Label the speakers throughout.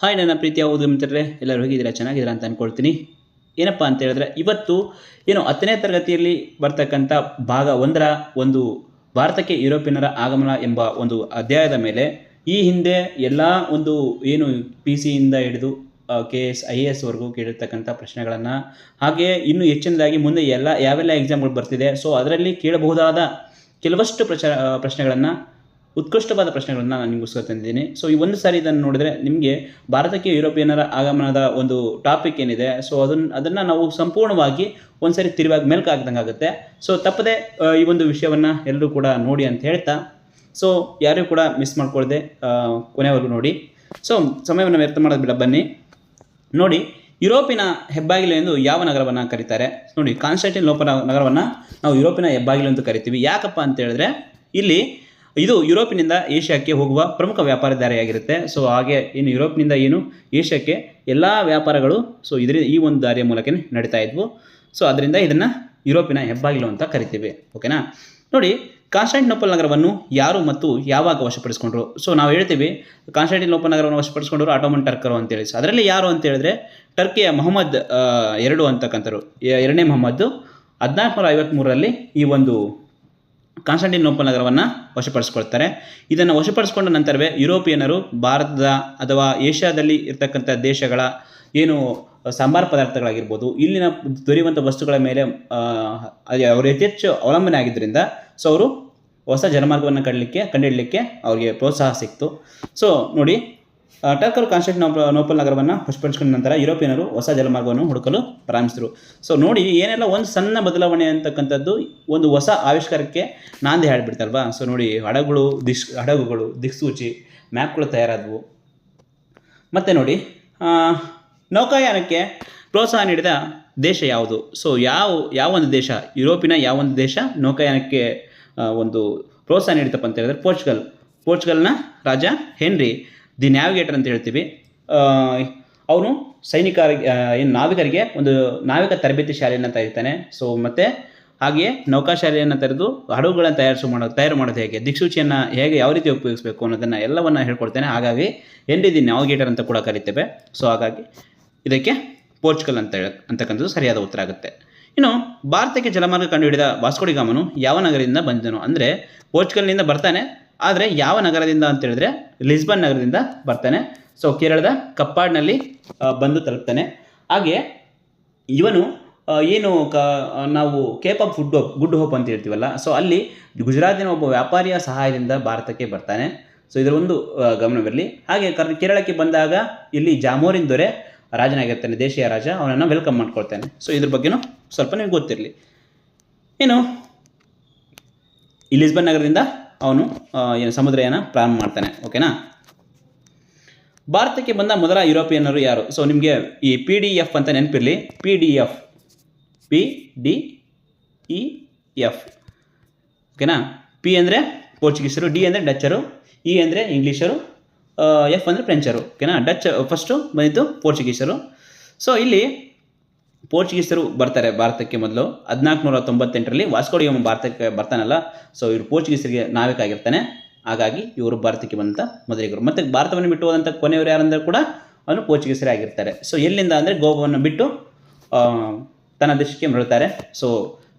Speaker 1: Hi ನನ್ನ ಪ್ರೀತಿಯ ಓದು ಮಿತ್ರರೇ, ಎಲ್ಲರೂ ಹೋಗಿದ್ದೀರಾ? ಚೆನ್ನಾಗಿದ್ದೀರಾ ಅಂತ ಅಂದ್ಕೊಳ್ತೀನಿ ಏನಪ್ಪ ಅಂತ ಹೇಳಿದ್ರೆ, ಇವತ್ತು ಏನು ಹತ್ತನೇ ತರಗತಿಯಲ್ಲಿ ಬರ್ತಕ್ಕಂಥ ಭಾಗ ಒಂದರ ಒಂದು ಭಾರತಕ್ಕೆ ಯುರೋಪಿಯನ್ನರ ಆಗಮನ ಎಂಬ ಒಂದು ಅಧ್ಯಾಯದ ಮೇಲೆ ಈ ಹಿಂದೆ ಎಲ್ಲ ಒಂದು ಏನು ಪಿ ಸಿಯಿಂದ ಹಿಡಿದು ಕೆ ಎಸ್ ಐ ಎ ಎಸ್ವರೆಗೂ ಕೇಳಿರ್ತಕ್ಕಂಥ ಪ್ರಶ್ನೆಗಳನ್ನು, ಹಾಗೆ ಇನ್ನೂ ಹೆಚ್ಚಿನದಾಗಿ ಮುಂದೆ ಎಲ್ಲ ಯಾವೆಲ್ಲ ಎಕ್ಸಾಮ್ಗಳು ಬರ್ತಿದೆ ಸೊ ಅದರಲ್ಲಿ ಕೇಳಬಹುದಾದ ಕೆಲವಷ್ಟು ಪ್ರಚ ಪ್ರಶ್ನೆಗಳನ್ನು ಉತ್ಕೃಷ್ಟವಾದ ಪ್ರಶ್ನೆಗಳನ್ನು ನಾನು ನಿಮಗೋಸ್ಕರ ತಂದಿದ್ದೀನಿ. ಸೊ ಈ ಒಂದು ಸಾರಿ ಇದನ್ನು ನೋಡಿದ್ರೆ ನಿಮಗೆ ಭಾರತಕ್ಕೆ ಯುರೋಪಿಯನ್ನರ ಆಗಮನದ ಒಂದು ಟಾಪಿಕ್ ಏನಿದೆ ಸೊ ಅದನ್ನು ಅದನ್ನು ನಾವು ಸಂಪೂರ್ಣವಾಗಿ ಒಂದು ಸಾರಿ ತಿರುವಾಗಿ ಮೆಲ್ಕು ಹಾಕ್ದಂಗೆ ಆಗುತ್ತೆ. ಸೊ ತಪ್ಪದೆ ಈ ಒಂದು ವಿಷಯವನ್ನು ಎಲ್ಲರೂ ಕೂಡ ನೋಡಿ ಅಂತ ಹೇಳ್ತಾ ಸೊ ಯಾರೂ ಕೂಡ ಮಿಸ್ ಮಾಡ್ಕೊಳ್ಳದೆ ಕೊನೆವರೆಗೂ ನೋಡಿ. ಸೊ ಸಮಯವನ್ನು ವ್ಯರ್ಥ ಮಾಡೋದು ಬಿಡ, ಬನ್ನಿ. ನೋಡಿ, ಯುರೋಪಿನ ಹೆಬ್ಬಾಗಿಲು ಎಂದು ಯಾವ ನಗರವನ್ನು ಕರೀತಾರೆ? ನೋಡಿ ಕಾನ್ಸ್ಟಂಟಿನ್ ಲೋಪನ ನಗರವನ್ನು ನಾವು ಯುರೋಪಿನ ಹೆಬ್ಬಾಗಿಲು ಅಂತ ಕರಿತೀವಿ. ಯಾಕಪ್ಪ ಅಂತ ಹೇಳಿದ್ರೆ, ಇಲ್ಲಿ ಇದು ಯುರೋಪಿನಿಂದ ಏಷ್ಯಾಕ್ಕೆ ಹೋಗುವ ಪ್ರಮುಖ ವ್ಯಾಪಾರ ದಾರಿಯಾಗಿರುತ್ತೆ ಸೊ ಹಾಗೆ ಏನು ಯುರೋಪ್ನಿಂದ ಏನು ಏಷ್ಯಾಕ್ಕೆ ಎಲ್ಲ ವ್ಯಾಪಾರಗಳು ಸೊ ಇದರಿಂದ ಈ ಒಂದು ದಾರಿಯ ಮೂಲಕನೇ ನಡೀತಾ ಇದ್ವು. ಸೊ ಅದರಿಂದ ಇದನ್ನು ಯುರೋಪಿನ ಹೆಬ್ಬಾಗಿಲು ಅಂತ ಕರಿತೀವಿ. ಓಕೆನಾ ನೋಡಿ, ಕಾನ್ಸ್ಟಾಂಟಿನೋಪಲ್ ನಗರವನ್ನು ಯಾರು ಮತ್ತು ಯಾವಾಗ ವಶಪಡಿಸಿಕೊಂಡ್ರು? ಸೊ ನಾವು ಹೇಳ್ತೀವಿ, ಕಾನ್ಸ್ಟಾಂಟಿನೋಪಲ್ ನಗರವನ್ನು ವಶಪಡಿಸ್ಕೊಂಡವರು ಆಟೋಮನ್ ಟರ್ಕರು ಅಂತೇಳಿ. ಸೊ ಅದರಲ್ಲಿ ಯಾರು ಅಂತ ಹೇಳಿದ್ರೆ, ಟರ್ಕಿಯ ಮೊಹಮ್ಮದ್ ಎರಡು ಅಂತಕ್ಕಂಥರು ಎರಡನೇ ಮೊಹಮ್ಮದ್ದು. ಹದಿನಾಲ್ಕುನೂರ ಐವತ್ತ್ಮೂರರಲ್ಲಿ ಈ ಒಂದು ಕಾನ್ಸ್ಟಾಂಟಿನೋಪಲ್ ನಗರವನ್ನು ವಶಪಡಿಸ್ಕೊಳ್ತಾರೆ. ಇದನ್ನು ವಶಪಡಿಸ್ಕೊಂಡ ನಂತರವೇ ಯುರೋಪಿಯನ್ನರು ಭಾರತದ ಅಥವಾ ಏಷ್ಯಾದಲ್ಲಿ ಇರ್ತಕ್ಕಂಥ ದೇಶಗಳ ಏನು ಸಾಂಬಾರ ಪದಾರ್ಥಗಳಾಗಿರ್ಬೋದು, ಇಲ್ಲಿನ ದೊರೆಯುವಂಥ ವಸ್ತುಗಳ ಮೇಲೆ ಅವರು ಯಥೇಚ್ಛ ಅವಲಂಬನೆ ಆಗಿದ್ದರಿಂದ, ಸೊ ಅವರು ಹೊಸ ಜನಮಾರ್ಗವನ್ನು ಕಡಲಿಕ್ಕೆ ಕಂಡಿಡಲಿಕ್ಕೆ ಅವರಿಗೆ ಪ್ರೋತ್ಸಾಹ ಸಿಕ್ತು. ಸೊ ನೋಡಿ ಟರ್ಕರು ನೋಪ ನೋಪಲ್ ನಗರವನ್ನು ಹೊಸಪಡಿಸಿಕೊಂಡ ನಂತರ ಯುರೋಪಿಯನರು ಹೊಸ ಜಲಮಾರ್ಗವನ್ನು ಹುಡುಕಲು ಪ್ರಾರಂಭಿಸಿದರು. ಸೊ ನೋಡಿ, ಏನೆಲ್ಲ ಒಂದು ಸಣ್ಣ ಬದಲಾವಣೆ ಅಂತಕ್ಕಂಥದ್ದು ಒಂದು ಹೊಸ ಆವಿಷ್ಕಾರಕ್ಕೆ ನಾಂದಿ ಹಾಡಿಬಿಡ್ತಲ್ವಾ? ಸೊ ನೋಡಿ, ಹಡಗುಗಳು ದಿಶ್, ಹಡಗುಗಳು, ದಿಕ್ಸೂಚಿ, ಮ್ಯಾಪ್ಗಳು ತಯಾರಾದವು. ಮತ್ತು ನೋಡಿ ನೌಕಾಯಾನಕ್ಕೆ ಪ್ರೋತ್ಸಾಹ ನೀಡಿದ ದೇಶ ಯಾವುದು? ಸೊ ಯಾವ ಯಾವ ಒಂದು ದೇಶ? ಯುರೋಪಿನ ಯಾವ ಒಂದು ದೇಶ ನೌಕಾಯಾನಕ್ಕೆ ಒಂದು ಪ್ರೋತ್ಸಾಹ ನೀಡಿತಪ್ಪ ಅಂತ ಹೇಳಿದ್ರೆ ಪೋರ್ಚುಗಲ್. ಪೋರ್ಚುಗಲ್ನ ರಾಜ ಹೆನ್ರಿ. ದಿ ನ್ಯಾವಿಗೇಟರ್ ಅಂತ ಹೇಳ್ತೀವಿ. ಅವನು ಸೈನಿಕರಿಗೆ ಏನು ನಾವಿಕರಿಗೆ ಒಂದು ನಾವಿಕ ತರಬೇತಿ ಶಾಲೆಯನ್ನು ತೆರೀತಾನೆ ಸೊ ಮತ್ತು ಹಾಗೆಯೇ ನೌಕಾಶಾಲೆಯನ್ನು ತೆರೆದು ಹಡಗುಗಳನ್ನು ತಯಾರಿಸು ಮಾಡೋದು ತಯಾರು ಮಾಡೋದು ಹೇಗೆ, ದಿಕ್ಸೂಚಿಯನ್ನು ಹೇಗೆ ಯಾವ ರೀತಿ ಉಪಯೋಗಿಸಬೇಕು ಅನ್ನೋದನ್ನು ಎಲ್ಲವನ್ನು ಹೇಳ್ಕೊಡ್ತೇನೆ. ಹಾಗಾಗಿ ಎನ್ ದಿ ನ್ಯಾವಿಗೇಟರ್ ಅಂತ ಕೂಡ ಕರಿತೇವೆ. ಸೊ ಹಾಗಾಗಿ ಇದಕ್ಕೆ ಪೋರ್ಚುಗಲ್ ಅಂತ ಹೇಳ, ಅಂತಕ್ಕಂಥದ್ದು ಸರಿಯಾದ ಉತ್ತರ ಆಗುತ್ತೆ. ಇನ್ನು ಭಾರತಕ್ಕೆ ಜಲಮಾರ್ಗ ಕಂಡುಹಿಡಿದ ವಾಸ್ಕೋಡಿಗಾಮನು ಯಾವ ನಗರದಿಂದ ಬಂದನು ಅಂದರೆ ಪೋರ್ಚುಗಲ್ನಿಂದ ಬರ್ತಾನೆ ಆದರೆ ಯಾವ ನಗರದಿಂದ ಅಂತ ಹೇಳಿದ್ರೆ ಲಿಸ್ಬನ್ ನಗರದಿಂದ ಬರ್ತಾನೆ. ಸೊ ಕೇರಳದ ಕಪ್ಪಾಡ್ನಲ್ಲಿ ಬಂದು ತಲುಪ್ತಾನೆ. ಹಾಗೆ ಇವನು ಏನು ಕ ನಾವು cape of food hope good hope ಅಂತ ಹೇಳ್ತೀವಲ್ಲ. ಸೊ ಅಲ್ಲಿ ಗುಜರಾತಿನ ಒಬ್ಬ ವ್ಯಾಪಾರಿಯ ಸಹಾಯದಿಂದ ಭಾರತಕ್ಕೆ ಬರ್ತಾನೆ. ಸೊ ಇದರ ಒಂದು ಗಮನವಿರಲಿ. ಹಾಗೆ ಕರ್, ಕೇರಳಕ್ಕೆ ಬಂದಾಗ ಇಲ್ಲಿ ಜಾಮೋರಿನ ದೊರೆ ರಾಜನಾಗಿರ್ತಾನೆ, ದೇಶೀಯ ರಾಜ. ಅವನನ್ನು ವೆಲ್ಕಮ್ ಮಾಡ್ಕೊಳ್ತಾನೆ. ಸೊ ಇದ್ರ ಬಗ್ಗೆನೂ ಸ್ವಲ್ಪ ನಿಮ್ಗೆ ಗೊತ್ತಿರಲಿ. ಏನು? ಲಿಸ್ಬನ್ ನಗರದಿಂದ ಅವನು ಏನು, ಸಮುದ್ರಯಾನ ಪ್ರಾರಂಭ ಮಾಡ್ತಾನೆ ಓಕೆನಾ ಭಾರತಕ್ಕೆ ಬಂದ ಮೊದಲ ಯುರೋಪಿಯನ್ನರು ಯಾರು? ಸೊ ನಿಮಗೆ ಈ ಪಿ ಡಿ ಎಫ್ ಅಂತ ನೆನಪಿರಲಿ. P D F P D E F ಓಕೆನಾ ಪಿ ಅಂದರೆ ಪೋರ್ಚುಗೀಸರು ಡಿ ಅಂದರೆ ಡಚ್ಚರು ಇ ಅಂದರೆ ಇಂಗ್ಲೀಷರು ಎಫ್ ಅಂದರೆ ಫ್ರೆಂಚರು. ಓಕೆನಾ ಡಚ್ ಫಸ್ಟು ಬಂದಿದ್ದು ಪೋರ್ಚುಗೀಸರು. ಸೊ ಇಲ್ಲಿ ಪೋರ್ಚುಗೀಸರು ಬರ್ತಾರೆ ಭಾರತಕ್ಕೆ ಮೊದಲು. ಹದಿನಾಲ್ಕು ನೂರ ತೊಂಬತ್ತೆಂಟರಲ್ಲಿ ವಾಸ್ಕೋಡಿಯಮ್ಮ ಭಾರತಕ್ಕೆ ಬರ್ತಾನಲ್ಲ ಸೊ ಇವರು ಪೋರ್ಚುಗೀಸರಿಗೆ ನಾವಿಕಾಗಿರ್ತಾನೆ ಹಾಗಾಗಿ ಇವರು ಭಾರತಕ್ಕೆ ಬಂದಂಥ ಮೊದಲಿಗರು. ಮತ್ತು ಭಾರತವನ್ನು ಬಿಟ್ಟು ಹೋದಂಥ ಕೊನೆಯವರು ಯಾರಂದ್ರೆ ಕೂಡ ಅವನು ಪೋರ್ಚುಗೀಸರೇ ಆಗಿರ್ತಾರೆ. ಸೊ ಎಲ್ಲಿಂದ ಅಂದರೆ ಗೋವಾವನ್ನು ಬಿಟ್ಟು ತನ್ನ ದೇಶಕ್ಕೆ ಮರಳುತ್ತಾರೆ ಸೊ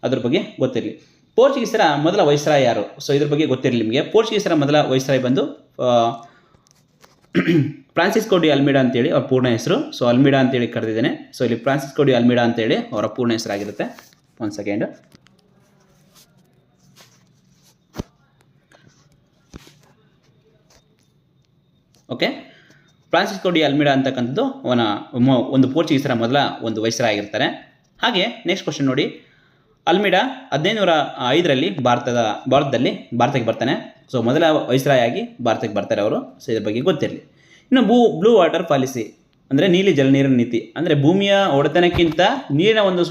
Speaker 1: ಅದ್ರ ಬಗ್ಗೆ ಗೊತ್ತಿರಲಿ. ಪೋರ್ಚುಗೀಸರ ಮೊದಲ ವೈಸ್ರಾಯ್ ಯಾರು? ಸೊ ಇದ್ರ ಬಗ್ಗೆ ಗೊತ್ತಿರಲಿ ನಿಮಗೆ. ಪೋರ್ಚುಗೀಸರ ಮೊದಲ ವೈಸ್ರಾಯ್ ಬಂದು ಫ್ರಾನ್ಸಿಸ್ಕೋ ಡಿ ಅಲ್ಮಿಡಾ ಅಂತೇಳಿ ಅವ್ರ ಪೂರ್ಣ ಹೆಸರು. ಸೊ ಅಲ್ಮಿಡಾ ಅಂತೇಳಿ ಕರೆದಿದ್ದೇನೆ. ಸೊ ಇಲ್ಲಿ ಫ್ರಾನ್ಸಿಸ್ಕೋ ಡಿ ಅಲ್ಮಿಡಾ ಅಂತೇಳಿ ಅವರ ಪೂರ್ಣ ಹೆಸರಾಗಿರುತ್ತೆ ಒಂದು second okay Francisco de Almeida ಅಂತಕ್ಕಂಥದ್ದು ಅವನ ಒಂದು ಪೋರ್ಚುಗೀಸರ ಮೊದಲ ಒಂದು ವಯಸ್ಸರಾಗಿರ್ತಾರೆ. ಹಾಗೆ ನೆಕ್ಸ್ಟ್ ಕ್ವಶನ್ ನೋಡಿ. ಅಲ್ಮಿಡಾ ಹದಿನೈದುನೂರ ಐದರಲ್ಲಿ ಭಾರತದ, ಭಾರತದಲ್ಲಿ ಭಾರತಕ್ಕೆ ಬರ್ತಾನೆ. ಸೊ ಮೊದಲ ವಯಸ್ಸರಾಯಾಗಿ ಭಾರತಕ್ಕೆ ಬರ್ತಾರೆ ಅವರು. ಸೊ ಇದ್ರ ಬಗ್ಗೆ ಗೊತ್ತಿರಲಿ. ಇನ್ನು ಭೂ ಬ್ಲೂ ವಾಟರ್ ಪಾಲಿಸಿ ಅಂದರೆ ನೀಲಿ ಜಲ ನೀರಿನ ನೀತಿ. ಅಂದರೆ ಭೂಮಿಯ ಒಡೆತನಕ್ಕಿಂತ ನೀರಿನ ಒಂದು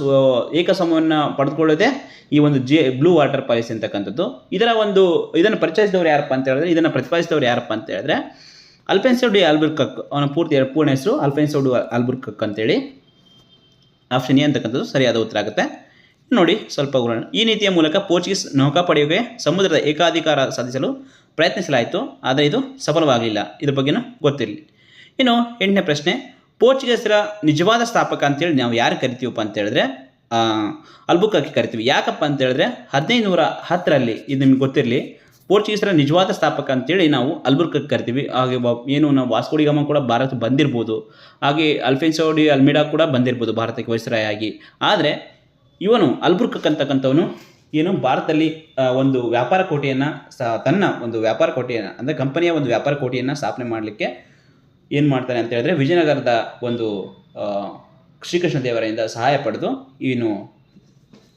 Speaker 1: ಏಕ ಏಕಸಮವನ್ನು ಪಡೆದುಕೊಳ್ಳೋದೇ ಈ ಒಂದು ಜೆ ಬ್ಲೂ ವಾಟರ್ ಪಾಲಿಸಿ ಅಂತಕ್ಕಂಥದ್ದು. ಇದರ ಒಂದು, ಇದನ್ನು ಪರಿಚಯಿಸಿದವರು ಯಾರಪ್ಪ ಅಂತ ಹೇಳಿದ್ರೆ, ಇದನ್ನು ಪ್ರತಿಪಾದಿಸಿದವರು ಯಾರಪ್ಪ ಅಂತ ಹೇಳಿದ್ರೆ ಅಲ್ಫೆನ್ಸೋ ಡಿ ಆಲ್ಬುರ್ಕಕ್, ಅವನ ಪೂರ್ತಿ ಪೂರ್ಣ ಹೆಸರು ಅಲ್ಫೆನ್ಸೋ ಡಿ ಆಲ್ಬುರ್ಕಕ್ ಅಂತೇಳಿ. ಆಪ್ಷನ್ ಎ ಅಂತಕ್ಕಂಥದ್ದು ಸರಿಯಾದ ಉತ್ತರ ಆಗುತ್ತೆ. ನೋಡಿ ಸ್ವಲ್ಪ ಗುಣ. ಈ ನೀತಿಯ ಮೂಲಕ ಪೋರ್ಚುಗೀಸ್ ನೌಕಾಪಡೆಗೆ ಸಮುದ್ರದ ಏಕಾಧಿಕಾರ ಸಾಧಿಸಲು ಪ್ರಯತ್ನಿಸಲಾಯಿತು ಆದರೆ ಇದು ಸಫಲವಾಗಲಿಲ್ಲ ಇದ್ರ ಬಗ್ಗೆನೂ ಗೊತ್ತಿರಲಿ. ಇನ್ನು ಎಂಟನೇ ಪ್ರಶ್ನೆ ಪೋರ್ಚುಗೀಸರ ನಿಜವಾದ ಸ್ಥಾಪಕ ಅಂತೇಳಿ ನಾವು ಯಾರು ಕರಿತೀವಪ್ಪ ಅಂತ ಹೇಳಿದ್ರೆ ಆ, ಅಲ್ಬುಕಕ್ಕೆ ಕರಿತೀವಿ. ಯಾಕಪ್ಪ ಅಂತ ಹೇಳಿದ್ರೆ ಹದಿನೈದು ನೂರ ಹತ್ತರಲ್ಲಿ ಇದು ನಿಮ್ಗೆ ಗೊತ್ತಿರಲಿ ಪೋರ್ಚುಗೀಸರ ನಿಜವಾದ ಸ್ಥಾಪಕ ಅಂತೇಳಿ ನಾವು ಅಲ್ಬುರ್ಕಕ್ಕೆ ಕರಿತೀವಿ. ಹಾಗೆ ಏನು ನಾವು ವಾಸ್ಕೋಡಿಗಮ ಕೂಡ ಭಾರತ ಬಂದಿರ್ಬೋದು. ಹಾಗೆ ಅಲ್ಫೆನ್ಸೋಡಿ ಅಲ್ಮಿಡಾ ಕೂಡ ಬಂದಿರ್ಬೋದು ಭಾರತಕ್ಕೆ ವಯಸ್ಸರಾಯಾಗಿ ಆದರೆ ಇವನು ಅಲ್ಬುರ್ಕ್ ಅಂತಕ್ಕಂಥವನು ಏನು ಭಾರತದಲ್ಲಿ ಒಂದು ವ್ಯಾಪಾರ ಕೋಟೆಯನ್ನು, ಸ, ತನ್ನ ಒಂದು ವ್ಯಾಪಾರ ಕೋಟೆಯನ್ನು, ಅಂದರೆ ಕಂಪನಿಯ ಒಂದು ವ್ಯಾಪಾರ ಕೋಟೆಯನ್ನು ಸ್ಥಾಪನೆ ಮಾಡಲಿಕ್ಕೆ ಏನು ಮಾಡ್ತಾನೆ ಅಂತ ಹೇಳಿದ್ರೆ ವಿಜಯನಗರದ ಒಂದು ಶ್ರೀಕೃಷ್ಣ ದೇವರಿಂದ ಸಹಾಯ ಪಡೆದು ಏನು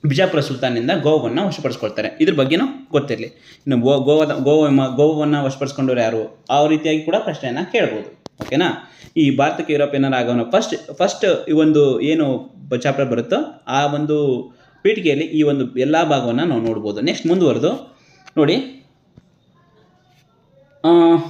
Speaker 1: ಬಿಜಾಪುರ ಸುಲ್ತಾನಿಂದ ಗೋವನ್ನು ವಶಪಡಿಸ್ಕೊಳ್ತಾರೆ. ಇದ್ರ ಬಗ್ಗೆನೂ ಗೊತ್ತಿರಲಿ. ಇನ್ನು ಗೋವದ ಗೋವ ಗೋವನ್ನು ವಶಪಡಿಸ್ಕೊಂಡವ್ರು ಯಾರು? ಆ ರೀತಿಯಾಗಿ ಕೂಡ ಪ್ರಶ್ನೆಯನ್ನು ಕೇಳ್ಬೋದು. ಓಕೆನಾ? ಈ ಭಾರತಕ್ಕೆ ಯುರೋಪಿಯನ್ನರ ಆಗಮನ ಫಸ್ಟ್ ಫಸ್ಟ್ ಈ ಒಂದು ಏನು ಚಾಪ್ಟರ್ ಬರುತ್ತೋ ಆ ಒಂದು ಪೀಠಿಕೆಯಲ್ಲಿ ಈ ಒಂದು ಎಲ್ಲ ಭಾಗವನ್ನು ನಾವು ನೋಡ್ಬೋದು. ನೆಕ್ಸ್ಟ್ ಮುಂದುವರೆದು. ನೋಡಿ.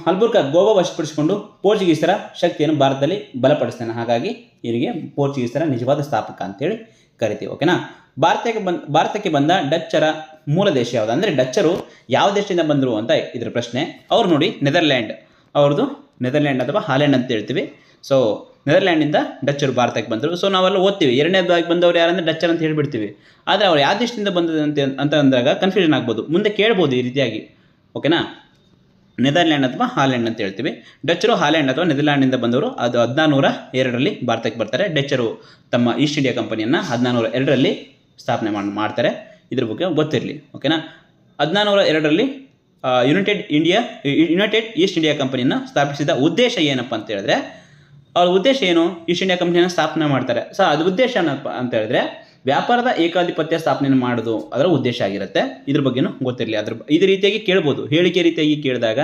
Speaker 1: ಅಲ್ಬುರ್ಕ ಗೋವಾ ವಶಪಡಿಸಿಕೊಂಡು ಪೋರ್ಚುಗೀಸರ ಶಕ್ತಿಯನ್ನು ಭಾರತದಲ್ಲಿ ಬಲಪಡಿಸ್ತಾನೆ. ಹಾಗಾಗಿ ಇವರಿಗೆ ಪೋರ್ಚುಗೀಸರ ನಿಜವಾದ ಸ್ಥಾಪಕ ಅಂತೇಳಿ ಕರಿತೀವಿ. ಓಕೆನಾ? ಭಾರತಕ್ಕೆ ಬಂದ ಭಾರತಕ್ಕೆ ಬಂದ ಡಚ್ಚರ ಮೂಲ ದೇಶ ಯಾವುದು? ಅಂದರೆ ಡಚ್ಚರು ಯಾವ ದೇಶದಿಂದ ಬಂದರು ಅಂತ ಇದ್ರ ಪ್ರಶ್ನೆ. ಅವ್ರು ನೋಡಿ, ನೆದರ್ಲ್ಯಾಂಡ್. ಅವ್ರದ್ದು ನೆದರ್ಲ್ಯಾಂಡ್ ಅಥವಾ ಹಾಲೆಂಡ್ ಅಂತ ಹೇಳ್ತೀವಿ. ಸೊ ನೆದರ್ಲ್ಯಾಂಡಿಂದ ಡಚ್ಚರು ಭಾರತಕ್ಕೆ ಬಂದರು. ಸೊ ನಾವೆಲ್ಲ ಓದ್ತೀವಿ. ಎರಡನೇದಾಗಿ ಬಂದವರು ಯಾರಂದ್ರೆ ಡಚ್ಚರ್ ಅಂತ ಹೇಳಿಬಿಡ್ತೀವಿ. ಆದರೆ ಅವ್ರು ಯಾವ ದೇಶದಿಂದ ಬಂದದಂತೆ ಅಂತ ಅಂದಾಗ ಕನ್ಫ್ಯೂಷನ್ ಆಗ್ಬೋದು. ಮುಂದೆ ಕೇಳ್ಬೋದು ಈ ರೀತಿಯಾಗಿ. ಓಕೆನಾ ನೆದರ್ಲ್ಯಾಂಡ್ ಅಥವಾ ಹಾಲೆಂಡ್ ಅಂತ ಹೇಳ್ತೀವಿ. ಡಚ್ಚರು ಹಾಲೆಂಡ್ ಅಥವಾ ನೆದರ್ಲ್ಯಾಂಡಿಂದ ಬಂದವರು ಅದು ಹದಿನಾನೂರ ಎರಡರಲ್ಲಿ ಭಾರತಕ್ಕೆ ಬರ್ತಾರೆ. ಡಚ್ಚರು ತಮ್ಮ ಈಸ್ಟ್ ಇಂಡಿಯಾ ಕಂಪನಿಯನ್ನು ಹದಿನಾನೂರ ಎರಡರಲ್ಲಿ ಸ್ಥಾಪನೆ ಮಾಡಿ, ಮಾಡ್ತಾರೆ. ಇದ್ರ ಬಗ್ಗೆ ಗೊತ್ತಿರಲಿ. ಓಕೆನಾ ಹದಿನಾನೂರ ಎರಡರಲ್ಲಿ united India united east India ಕಂಪನಿಯನ್ನು ಸ್ಥಾಪಿಸಿದ ಉದ್ದೇಶ ಏನಪ್ಪ ಅಂತ ಹೇಳಿದ್ರೆ, ಅವ್ರ ಉದ್ದೇಶ ಏನು? ಈಸ್ಟ್ ಇಂಡಿಯಾ ಕಂಪನಿಯನ್ನು ಸ್ಥಾಪನೆ ಮಾಡ್ತಾರೆ. ಸೊ ಅದು ಉದ್ದೇಶ ಏನಪ್ಪ ಅಂತ ಹೇಳಿದ್ರೆ, ವ್ಯಾಪಾರದ ಏಕಾಧಿಪತ್ಯ ಸ್ಥಾಪನೆ ಮಾಡೋದು ಅದರ ಉದ್ದೇಶ ಆಗಿರುತ್ತೆ. ಇದ್ರ ಬಗ್ಗೆನೂ ಗೊತ್ತಿರಲಿ. ಅದ್ರ ಇದೇ ರೀತಿಯಾಗಿ ಕೇಳ್ಬೋದು. ಹೇಳಿಕೆ ರೀತಿಯಾಗಿ ಕೇಳಿದಾಗ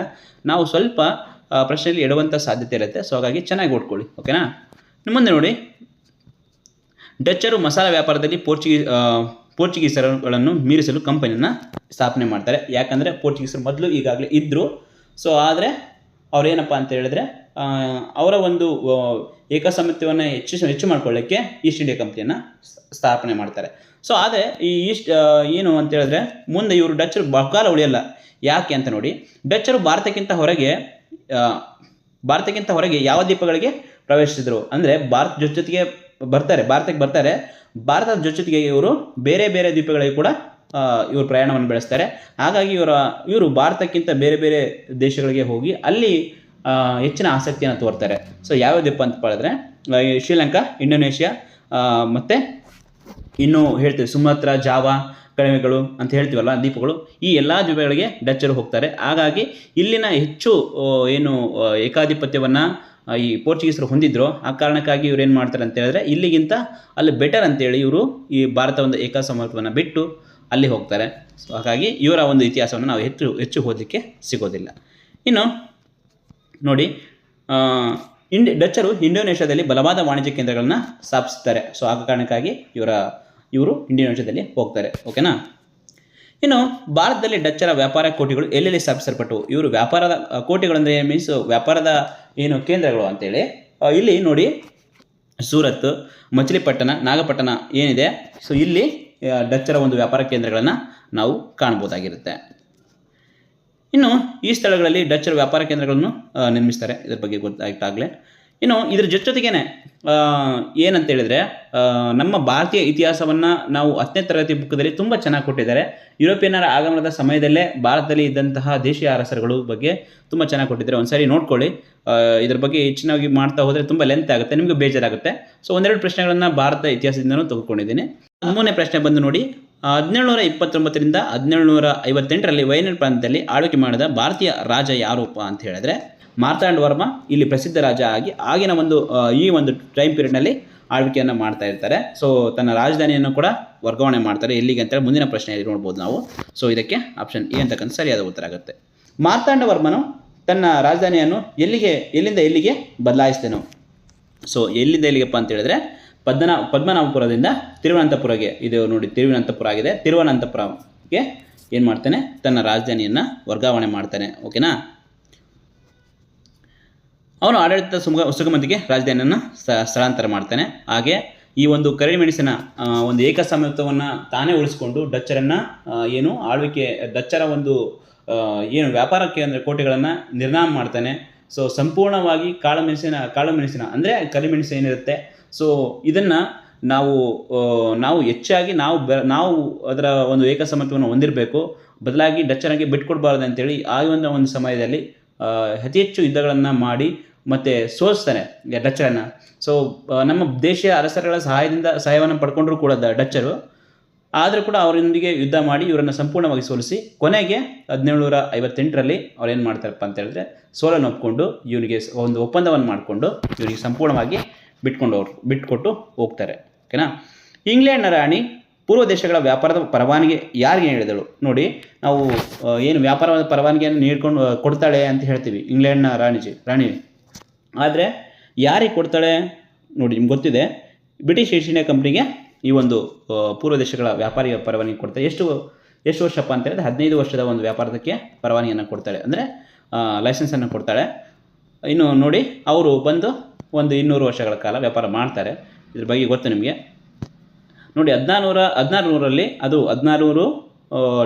Speaker 1: ನಾವು ಸ್ವಲ್ಪ ಪ್ರಶ್ನೆಯಲ್ಲಿ ಎಡುವಂಥ ಸಾಧ್ಯತೆ ಇರುತ್ತೆ. ಸೊ ಹಾಗಾಗಿ ಚೆನ್ನಾಗಿ ಓದ್ಕೊಳ್ಳಿ. ಓಕೆನಾ? ಮುಂದೆ ನೋಡಿ. ಡಚ್ಚರು ಮಸಾಲ ವ್ಯಾಪಾರದಲ್ಲಿ ಪೋರ್ಚುಗೀಸ್ ಪೋರ್ಚುಗೀಸರುಗಳನ್ನು ಮೀರಿಸಲು ಕಂಪನಿಯನ್ನು ಸ್ಥಾಪನೆ ಮಾಡ್ತಾರೆ. ಯಾಕಂದರೆ ಪೋರ್ಚುಗೀಸರು ಮೊದಲು ಈಗಾಗಲೇ ಇದ್ದರು ಸೊ ಆದರೆ ಅವ್ರೇನಪ್ಪ ಅಂತ ಹೇಳಿದ್ರೆ ಅವರ ಒಂದು ಏಕಸ್ವಾಮಿತ್ವವನ್ನು ಹೆಚ್ಚು ಹೆಚ್ಚು ಮಾಡ್ಕೊಳ್ಳೋಕ್ಕೆ ಈಸ್ಟ್ ಇಂಡಿಯಾ ಕಂಪ್ನಿಯನ್ನು ಸ್ಥಾಪನೆ ಮಾಡ್ತಾರೆ. ಸೊ ಆದರೆ ಈ ಈಸ್ಟ್ ಏನು ಅಂತ ಹೇಳಿದ್ರೆ, ಮುಂದೆ ಇವರು ಡಚ್ಚರು ಬಹುಕಾಲ ಉಳಿಯಲ್ಲ. ಯಾಕೆ ಅಂತ ನೋಡಿ, ಡಚ್ಚರು ಭಾರತಕ್ಕಿಂತ ಹೊರಗೆ ಭಾರತಕ್ಕಿಂತ ಹೊರಗೆ ಯಾವ ದ್ವೀಪಗಳಿಗೆ ಪ್ರವೇಶಿಸಿದರು? ಅಂದರೆ ಭಾರತ ಜೊತೆ ಜೊತೆಗೆ ಬರ್ತಾರೆ, ಭಾರತಕ್ಕೆ ಬರ್ತಾರೆ. ಭಾರತದ ಜೊತೆಗೆ ಇವರು ಬೇರೆ ಬೇರೆ ದ್ವೀಪಗಳಿಗೆ ಕೂಡ ಇವರು ಪ್ರಯಾಣವನ್ನು ಬೆಳೆಸ್ತಾರೆ. ಹಾಗಾಗಿ ಇವರ, ಇವರು ಭಾರತಕ್ಕಿಂತ ಬೇರೆ ಬೇರೆ ದೇಶಗಳಿಗೆ ಹೋಗಿ ಅಲ್ಲಿ ಹೆಚ್ಚಿನ ಆಸಕ್ತಿಯನ್ನು ತೋರ್ತಾರೆ. ಸೊ ಯಾವ ದ್ವೀಪ ಅಂತ ಹೇಳಿದ್ರೆ ಶ್ರೀಲಂಕಾ, ಇಂಡೋನೇಷ್ಯಾ ಮತ್ತು ಇನ್ನು ಹೇಳ್ತೀವಿ, ಸುಮಾತ್ರ, ಜಾವಾ, ಕಣಿವೆಗಳು ಅಂತ ಹೇಳ್ತೀವಲ್ಲ, ದ್ವೀಪಗಳು. ಈ ಎಲ್ಲ ದ್ವೀಪಗಳಿಗೆ ಡಚ್ಚರು ಹೋಗ್ತಾರೆ. ಹಾಗಾಗಿ ಇಲ್ಲಿನ ಹೆಚ್ಚು ಏನು, ಏಕಾಧಿಪತ್ಯವನ್ನು ಈ ಪೋರ್ಚುಗೀಸರು ಹೊಂದಿದ್ರು ಆ ಕಾರಣಕ್ಕಾಗಿ ಇವ್ರು ಏನು ಮಾಡ್ತಾರೆ ಅಂತ ಹೇಳಿದ್ರೆ ಇಲ್ಲಿಗಿಂತ ಅಲ್ಲಿ ಬೆಟರ್ ಅಂತೇಳಿ ಇವರು ಈ ಭಾರತ ಒಂದು ಏಕಾಸಮತ್ವವನ್ನು ಬಿಟ್ಟು ಅಲ್ಲಿ ಹೋಗ್ತಾರೆ. ಸೊ ಹಾಗಾಗಿ ಇವರ ಒಂದು ಇತಿಹಾಸವನ್ನು ನಾವು ಹೆಚ್ಚು ಹೆಚ್ಚು ಓದಲಿಕ್ಕೆ ಸಿಗೋದಿಲ್ಲ. ಇನ್ನು ನೋಡಿ ಇಂಡ್ ಡಚ್ಚರು ಇಂಡೋನೇಷ್ಯಾದಲ್ಲಿ ಬಲವಾದ ವಾಣಿಜ್ಯ ಕೇಂದ್ರಗಳನ್ನು ಸ್ಥಾಪಿಸ್ತಾರೆ. ಸೊ ಆ ಕಾರಣಕ್ಕಾಗಿ ಇವರ ಇವರು ಇಂಡೋನೇಷ್ಯಾದಲ್ಲಿ ಹೋಗ್ತಾರೆ. ಓಕೆನಾ ಇನ್ನು ಭಾರತದಲ್ಲಿ ಡಚ್ಚರ ವ್ಯಾಪಾರ ಕೋಟಿಗಳು ಎಲ್ಲೆಲ್ಲಿ ಸ್ಥಾಪಿಸಲ್ಪಟ್ಟವು? ಇವರು ವ್ಯಾಪಾರದ ಆ, ಏನು ಮೀನ್ಸ್ ವ್ಯಾಪಾರದ ಏನು ಕೇಂದ್ರಗಳು ಅಂತೇಳಿ. ಇಲ್ಲಿ ನೋಡಿ ಸೂರತ್, ಮಚಿಲಿಪಟ್ಟಣ, ನಾಗಪಟ್ಟಣ ಏನಿದೆ? ಸೊ ಇಲ್ಲಿ ಡಚ್ಚರ ಒಂದು ವ್ಯಾಪಾರ ಕೇಂದ್ರಗಳನ್ನು ನಾವು ಕಾಣ್ಬೋದಾಗಿರುತ್ತೆ. ಇನ್ನು ಈ ಸ್ಥಳಗಳಲ್ಲಿ ಡಚ್ಚರ ವ್ಯಾಪಾರ ಕೇಂದ್ರಗಳನ್ನು ನಿರ್ಮಿಸ್ತಾರೆ. ಇದ್ರ ಬಗ್ಗೆ ಗೊತ್ತಾಗ್ತಾಗಲೇ. ಇನ್ನು ಇದ್ರ ಜೊತೆ ಜೊತೆಗೇನೆ ಏನಂತ ಹೇಳಿದ್ರೆ ನಮ್ಮ ಭಾರತೀಯ ಇತಿಹಾಸವನ್ನು ನಾವು ಹತ್ತನೇ ತರಗತಿ ಬುಕ್ದಲ್ಲಿ ತುಂಬ ಚೆನ್ನಾಗಿ ಕೊಟ್ಟಿದ್ದಾರೆ. ಯುರೋಪಿಯನ್ನರ ಆಗಮನದ ಸಮಯದಲ್ಲೇ ಭಾರತದಲ್ಲಿ ಇದ್ದಂತಹ ದೇಶೀಯ ಅರಸರುಗಳು ಬಗ್ಗೆ ತುಂಬ ಚೆನ್ನಾಗಿ ಕೊಟ್ಟಿದ್ದಾರೆ. ಒಂದ್ಸರಿ ನೋಡ್ಕೊಳ್ಳಿ. ಇದ್ರ ಬಗ್ಗೆ ಹೆಚ್ಚಿನವಾಗಿ ಮಾಡ್ತಾ ಹೋದರೆ ತುಂಬ ಲೆಂತ್ ಆಗುತ್ತೆ, ನಿಮಗೆ ಬೇಜಾರಾಗುತ್ತೆ. ಸೊ ಒಂದೆರಡು ಪ್ರಶ್ನೆಗಳನ್ನು ಭಾರತ ಇತಿಹಾಸದಿಂದನೂ ತೆಗೆದುಕೊಂಡಿದ್ದೀನಿ. ಮೂರನೇ ಪ್ರಶ್ನೆ ಬಂದು ನೋಡಿ. ಹದಿನೇಳುನೂರ ಇಪ್ಪತ್ತೊಂಬತ್ತರಿಂದ ಹದಿನೇಳುನೂರ ಐವತ್ತೆಂಟರಲ್ಲಿ ವಯನಾಡ್ ಪ್ರಾಂತ್ಯದಲ್ಲಿ ಆಳ್ವಿಕೆ ಮಾಡಿದ ಭಾರತೀಯ ರಾಜ ಯಾರೂಪ ಅಂತ ಹೇಳಿದ್ರೆ ಮಾರ್ತಾಂಡ್ ವರ್ಮ ಇಲ್ಲಿ ಪ್ರಸಿದ್ಧ ರಾಜ ಆಗಿ ಆಗಿನ ಒಂದು ಈ ಒಂದು ಟೈಮ್ ಪೀರಿಯಡ್ನಲ್ಲಿ ಆಳ್ವಿಕೆಯನ್ನು ಮಾಡ್ತಾ ಇರ್ತಾರೆ. ಸೊ ತನ್ನ ರಾಜಧಾನಿಯನ್ನು ಕೂಡ ವರ್ಗಾವಣೆ ಮಾಡ್ತಾರೆ. ಎಲ್ಲಿಗೆ ಅಂತೇಳಿ ಮುಂದಿನ ಪ್ರಶ್ನೆಯಲ್ಲಿ ನೋಡ್ಬೋದು ನಾವು. ಸೊ ಇದಕ್ಕೆ ಆಪ್ಷನ್ ಎ ಅಂತಕ್ಕಂಥ ಸರಿಯಾದ ಉತ್ತರ ಆಗುತ್ತೆ. ಮಾರ್ತಾಂಡ ವರ್ಮನು ತನ್ನ ರಾಜಧಾನಿಯನ್ನು ಎಲ್ಲಿಗೆ, ಎಲ್ಲಿಂದ ಎಲ್ಲಿಗೆ ಬದಲಾಯಿಸ್ತೇನೋ ಸೊ ಎಲ್ಲಿಂದ ಎಲ್ಲಿಗೆಪ್ಪ ಅಂತ ಹೇಳಿದ್ರೆ ಪದ್ಮನಾ, ಪದ್ಮನಾಭಪುರದಿಂದ ತಿರುವನಂತಪುರಗೆ. ಇದು ನೋಡಿ, ತಿರುವನಂತಪುರ ಆಗಿದೆ. ತಿರುವನಂತಪುರಕ್ಕೆ ಏನು ಮಾಡ್ತಾನೆ? ತನ್ನ ರಾಜಧಾನಿಯನ್ನು ವರ್ಗಾವಣೆ ಮಾಡ್ತಾನೆ. ಓಕೆನಾ ಅವನು ಆಡಳಿತ ಸುಮಗ, ಸುಗಮತಿಗೆ ರಾಜಧಾನಿಯನ್ನು ಸ್ಥಳಾಂತರ ಮಾಡ್ತಾನೆ. ಹಾಗೆ ಈ ಒಂದು ಕರಿಮೆಣಸಿನ ಒಂದು ಏಕಸಮತ್ವವನ್ನು ತಾನೇ ಉಳಿಸ್ಕೊಂಡು ಡಚ್ಚರನ್ನು ಏನು ಆಳ್ವಿಕೆ, ಡಚ್ಚರ ಒಂದು ಏನು ವ್ಯಾಪಾರ ಕೇಂದ್ರ ಕೋಟೆಗಳನ್ನು ನಿರ್ನಾಮ ಮಾಡ್ತಾನೆ. ಸೊ ಸಂಪೂರ್ಣವಾಗಿ ಕಾಳುಮೆಣಸಿನ ಕಾಳುಮೆಣಸಿನ ಕಾಳು ಮೆಣಸಿನ, ಅಂದರೆ ಕರಿಮೆಣಸು ಏನಿರುತ್ತೆ? ಸೊ ಇದನ್ನು ನಾವು ನಾವು ಹೆಚ್ಚಾಗಿ ನಾವು ಬೆ, ನಾವು ಅದರ ಒಂದು ಏಕಸಮತ್ವವನ್ನು ಹೊಂದಿರಬೇಕು. ಬದಲಾಗಿ ಡಚ್ಚರಾಗಿ ಬಿಟ್ಕೊಡ್ಬಾರ್ದು ಅಂತೇಳಿ ಆ ಒಂದು ಒಂದು ಸಮಯದಲ್ಲಿ ಅತಿ ಹೆಚ್ಚು ಯುದ್ಧಗಳನ್ನು ಮಾಡಿ ಮತ್ತು ಸೋಲಿಸ್ತಾನೆ ಡಚ್ಚರನ್ನು. ಸೊ ನಮ್ಮ ದೇಶೀಯ ಅರಸರುಗಳ ಸಹಾಯದಿಂದ, ಸಹಾಯವನ್ನು ಪಡ್ಕೊಂಡ್ರು ಕೂಡ ಡಚ್ಚರು. ಆದರೂ ಕೂಡ ಅವರೊಂದಿಗೆ ಯುದ್ಧ ಮಾಡಿ ಇವರನ್ನು ಸಂಪೂರ್ಣವಾಗಿ ಸೋಲಿಸಿ, ಕೊನೆಗೆ ಹದಿನೇಳುನೂರ ಐವತ್ತೆಂಟರಲ್ಲಿ ಅವ್ರು ಏನು ಮಾಡ್ತಾರಪ್ಪ ಅಂತ ಹೇಳಿದ್ರೆ, ಸೋಲನ್ನು ಒಪ್ಕೊಂಡು ಇವನಿಗೆ ಒಂದು ಒಪ್ಪಂದವನ್ನು ಮಾಡಿಕೊಂಡು ಇವರಿಗೆ ಸಂಪೂರ್ಣವಾಗಿ ಬಿಟ್ಕೊಂಡು ಅವ್ರು ಬಿಟ್ಕೊಟ್ಟು ಹೋಗ್ತಾರೆ, ಓಕೆನಾ? ಇಂಗ್ಲೆಂಡ್ನ ರಾಣಿ ಪೂರ್ವ ದೇಶಗಳ ವ್ಯಾಪಾರದ ಪರವಾನಗಿ ಯಾರಿಗೆ ಹೇಳಿದಳು? ನೋಡಿ, ನಾವು ಏನು ವ್ಯಾಪಾರ ಪರವಾನಿಗೆಯನ್ನು ನೀಡ್ಕೊಂಡು ಕೊಡ್ತಾಳೆ ಅಂತ ಹೇಳ್ತೀವಿ, ಇಂಗ್ಲೆಂಡ್ನ ರಾಣಿಜಿ, ರಾಣಿ. ಆದರೆ ಯಾರಿಗೆ ಕೊಡ್ತಾಳೆ? ನೋಡಿ, ನಿಮ್ಗೆ ಗೊತ್ತಿದೆ, ಬ್ರಿಟಿಷ್ ಈಸ್ಟ್ ಇಂಡಿಯಾ ಕಂಪ್ನಿಗೆ ಈ ಒಂದು ಪೂರ್ವ ದೇಶಗಳ ವ್ಯಾಪಾರಿ ಪರವಾನಗಿ ಕೊಡ್ತಾರೆ. ಎಷ್ಟು ಎಷ್ಟು ವರ್ಷಪ್ಪ ಅಂತ ಹೇಳಿದ್ರೆ ಹದಿನೈದು ವರ್ಷದ ಒಂದು ವ್ಯಾಪಾರಕ್ಕೆ ಪರವಾನಗಿಯನ್ನು ಕೊಡ್ತಾಳೆ. ಅಂದರೆ ಲೈಸೆನ್ಸನ್ನು ಕೊಡ್ತಾಳೆ. ಇನ್ನು ನೋಡಿ, ಅವರು ಬಂದು ಒಂದು ಇನ್ನೂರು ವರ್ಷಗಳ ಕಾಲ ವ್ಯಾಪಾರ ಮಾಡ್ತಾರೆ. ಇದ್ರ ಬಗ್ಗೆ ಗೊತ್ತು ನಿಮಗೆ? ನೋಡಿ ಹದಿನಾರುನೂರ ಹದಿನಾರು ನೂರಲ್ಲಿ ಅದು ಹದಿನಾರು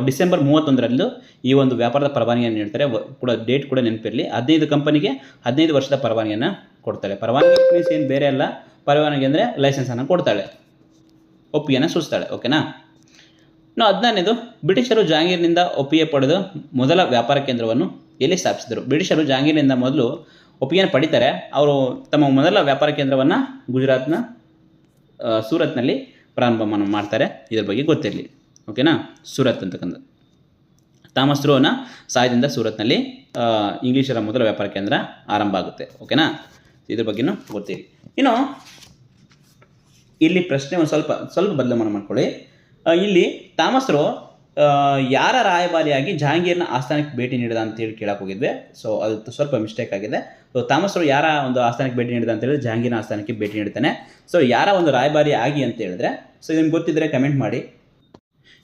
Speaker 1: ಡಿಸೆಂಬರ್ ಮೂವತ್ತೊಂದರಲ್ಲೂ ಈ ಒಂದು ವ್ಯಾಪಾರದ ಪರವಾನಗಿಯನ್ನು ನೀಡ್ತಾರೆ. ಕೂಡ ಡೇಟ್ ಕೂಡ ನೆನಪಿರಲಿ. ಹದಿನೈದು ಕಂಪನಿಗೆ ಹದಿನೈದು ವರ್ಷದ ಪರವಾನಗಿಯನ್ನು ಕೊಡ್ತಾಳೆ. ಪರವಾನಗಿ ಮೀನ್ಸ್ ಏನು ಬೇರೆ ಅಲ್ಲ. ಪರವಾನಗಿ ಅಂದರೆ ಲೈಸೆನ್ಸನ್ನು ಕೊಡ್ತಾಳೆ. ಒಪ್ಪಿಗೆಯನ್ನು ಸೂಚಿಸ್ತಾಳೆ. ಓಕೆನಾ ಇನ್ನು ಹದಿನಾರನೇದು ಬ್ರಿಟಿಷರು ಜಹಾಂಗೀರ್ನಿಂದ ಒಪ್ಪಿಗೆ ಪಡೆದು ಮೊದಲ ವ್ಯಾಪಾರ ಕೇಂದ್ರವನ್ನು ಎಲ್ಲಿ ಸ್ಥಾಪಿಸಿದರು? ಬ್ರಿಟಿಷರು ಜಹಾಂಗೀರ್ನಿಂದ ಮೊದಲು ಒಪ್ಪಿಗೆಯನ್ನು ಪಡಿತಾರೆ. ಅವರು ತಮ್ಮ ಮೊದಲ ವ್ಯಾಪಾರ ಕೇಂದ್ರವನ್ನು ಗುಜರಾತ್ನ ಸೂರತ್ನಲ್ಲಿ ಪ್ರಾರಂಭ ಮಾಡ್ತಾರೆ. ಇದರ ಬಗ್ಗೆ ಗೊತ್ತಿರಲಿ. ಓಕೆನಾ? ಸೂರತ್ ಅಂತಕ್ಕಂಥ ಥಾಮಸ್ ರೋನ ಸಹಾಯದಿಂದ ಸೂರತ್ನಲ್ಲಿ ಇಂಗ್ಲೀಷರ ಮೊದಲ ವ್ಯಾಪಾರ ಕೇಂದ್ರ ಆರಂಭ ಆಗುತ್ತೆ. ಓಕೆನಾ? ಇದ್ರ ಬಗ್ಗೆನೂ ಗೊತ್ತಿರಿ ಇನ್ನು ಇಲ್ಲಿ ಪ್ರಶ್ನೆ ಒಂದು ಸ್ವಲ್ಪ ಸ್ವಲ್ಪ ಬದಲಾವಣೆ ಮಾಡ್ಕೊಳ್ಳಿ. ಇಲ್ಲಿ ಥಾಮಸ್ ರೋ ಆ, ಯಾರ ರಾಯಭಾರಿಯಾಗಿ ಜಹಾಂಗೀರ್ನ ಆಸ್ಥಾನಕ್ಕೆ ಭೇಟಿ ನೀಡಿದ ಅಂತೇಳಿ ಕೇಳಕ್ಕೆ ಹೋಗಿದ್ವಿ. ಸೊ ಅದು ಸ್ವಲ್ಪ ಮಿಸ್ಟೇಕ್ ಆಗಿದೆ. ಸೊ ತಾಮಸರು ಯಾರ ಒಂದು ಆಸ್ಥಾನಕ್ಕೆ ಭೇಟಿ ನೀಡಿದ ಅಂತ ಹೇಳಿದ್ರೆ ಜಹಾಂಗೀರ್ನ ಆಸ್ಥಾನಕ್ಕೆ ಭೇಟಿ ನೀಡ್ತಾನೆ. ಸೊ ಯಾರ ಒಂದು ರಾಯಭಾರಿ ಆಗಿ ಅಂತ ಹೇಳಿದ್ರೆ ಸೊ ನಿಮ್ಗೆ ಗೊತ್ತಿದ್ರೆ ಕಮೆಂಟ್ ಮಾಡಿ.